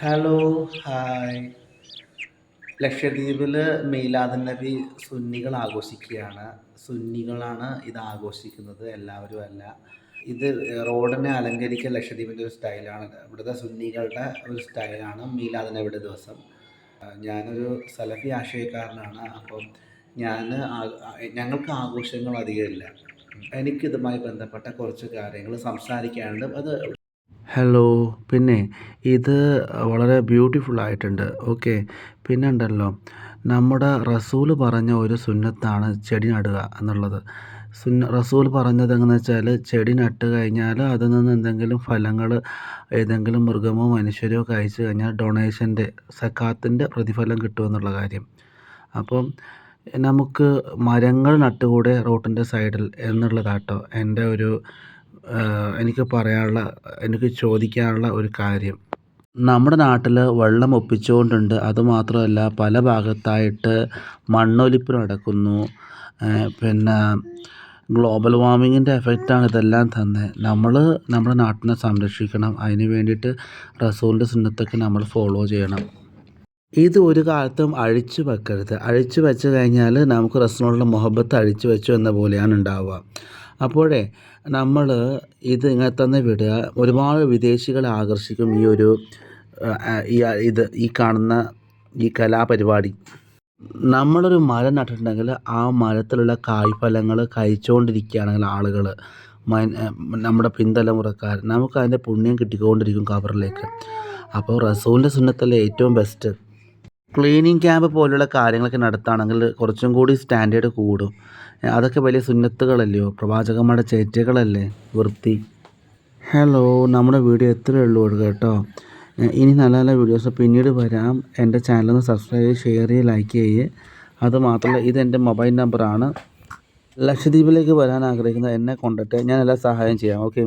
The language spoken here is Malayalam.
ഹലോ ഹായ് ലക്ഷദ്വീപിൽ മീലാദ് നബി സുന്നികൾ ആഘോഷിക്കുകയാണ്. സുന്നികളാണ് ഇത് ആഘോഷിക്കുന്നത് എല്ലാവരും അല്ല. ഇത് റോഡിനെ അലങ്കരിക്കാൻ ലക്ഷദ്വീപിന്റെ ഒരു സ്റ്റൈലാണ്. ഇവിടുത്തെ സുന്നികളുടെ ഒരു സ്റ്റൈലാണ് മീലാദ് നബിയുടെ ദിവസം. ഞാനൊരു സലഫി ആശയക്കാരനാണ് അപ്പം ഞാൻ ഞങ്ങൾക്ക് ആഘോഷങ്ങൾ അധികമില്ല എനിക്കിതുമായി ബന്ധപ്പെട്ട കുറച്ച് കാര്യങ്ങൾ സംസാരിക്കാനുണ്ട്. അത് ഹലോ പിന്നെ ഇത് വളരെ ബ്യൂട്ടിഫുൾ ആയിട്ടുണ്ട്. ഓക്കെ പിന്നെ ഉണ്ടല്ലോ നമ്മുടെ റസൂൽ പറഞ്ഞ ഒരു സുന്നത്താണ് ചെടി നടുക എന്നുള്ളത്. സുന്ന റസൂൽ പറഞ്ഞത് എങ്ങനെയെന്ന് വെച്ചാൽ ചെടി നട്ട് കഴിഞ്ഞാൽ അതിൽ നിന്ന് എന്തെങ്കിലും ഫലങ്ങൾ ഏതെങ്കിലും മൃഗമോ മനുഷ്യരോ കഴിച്ചു കഴിഞ്ഞാൽ ഡൊണേഷന്റെ സക്കാത്തിന്റെ പ്രതിഫലം കിട്ടുമെന്നുള്ള കാര്യം. അപ്പം നമുക്ക് മരങ്ങൾ നട്ടുകൂടെ റോട്ടിന്റെ സൈഡിൽ എന്നുള്ളതാട്ടോ എന്റെ ഒരു എനിക്ക് പറയാനുള്ള എനിക്ക് ചോദിക്കാനുള്ള ഒരു കാര്യം. നമ്മുടെ നാട്ടിൽ വെള്ളം ഒപ്പിച്ചുകൊണ്ടുണ്ട്. അതുമാത്രമല്ല പല ഭാഗത്തായിട്ട് മണ്ണൊലിപ്പ് നടക്കുന്നു. പിന്നെ ഗ്ലോബൽ വാർമിങ്ങിന്റെ എഫക്റ്റാണ് ഇതെല്ലാം തന്നെ. നമ്മൾ നമ്മുടെ നാട്ടിനെ സംരക്ഷിക്കണം. അതിന് വേണ്ടിയിട്ട് റസൂലിന്റെ സുന്നത്തൊക്കെ നമ്മൾ ഫോളോ ചെയ്യണം. ഇത് ഒരു കാലത്തും അഴിച്ചു വെക്കരുത്. അഴിച്ചു വെച്ച് കഴിഞ്ഞാൽ നമുക്ക് റസൂലിനുള്ള മുഹബത്ത് അഴിച്ചു വെച്ചു എന്ന പോലെയാണ് ഉണ്ടാവുക. അപ്പോഴേ നമ്മൾ ഇത് ഇങ്ങനെ തന്നെ വിടുക. ഒരുപാട് വിദേശികളെ ആകർഷിക്കും ഈ ഒരു ഈ ഇത് ഈ കാണുന്ന ഈ കലാപരിപാടി. നമ്മളൊരു മരം നട്ടിട്ടുണ്ടെങ്കിൽ ആ മരത്തിലുള്ള കായ്ഫലങ്ങൾ കഴിച്ചുകൊണ്ടിരിക്കുകയാണെങ്കിൽ ആളുകൾ നമ്മുടെ പിന്തലമുറക്കാർ നമുക്ക് അതിന്റെ പുണ്യം കിട്ടിക്കൊണ്ടിരിക്കും കവറിലേക്ക്. അപ്പോൾ റസൂലിന്റെ സുന്നത്തല്ലേ ഏറ്റവും ബെസ്റ്റ്. ക്ലീനിങ് ക്യാമ്പ് പോലുള്ള കാര്യങ്ങളൊക്കെ നടത്തുകയാണെങ്കിൽ കുറച്ചും കൂടി സ്റ്റാൻഡേർഡ് കൂടും. അതൊക്കെ വലിയ സുന്നത്തുകളല്ലയോ പ്രവാചകന്മാരുടെ ചേറ്റകളല്ലേ? വൃത്തി. ഹലോ നമ്മുടെ വീഡിയോ എത്രയേ ഉള്ളൂ കേട്ടോ. ഇനി നല്ല നല്ല വീഡിയോസ് പിന്നീട് വരാം. എന്റെ ചാനലൊന്ന് സബ്സ്ക്രൈബ് ഷെയർ ചെയ്ത് ലൈക്ക് ചെയ്യേ ചെയ്യുക അതുമാത്രമല്ല ഇതെന്റെ മൊബൈൽ നമ്പറാണ് ലക്ഷദ്വീപിലേക്ക് വരാൻ ആഗ്രഹിക്കുന്ന എന്നെ കോൺടാക്ട് ഞാൻ എല്ലാ സഹായം ചെയ്യാം. ഓക്കെ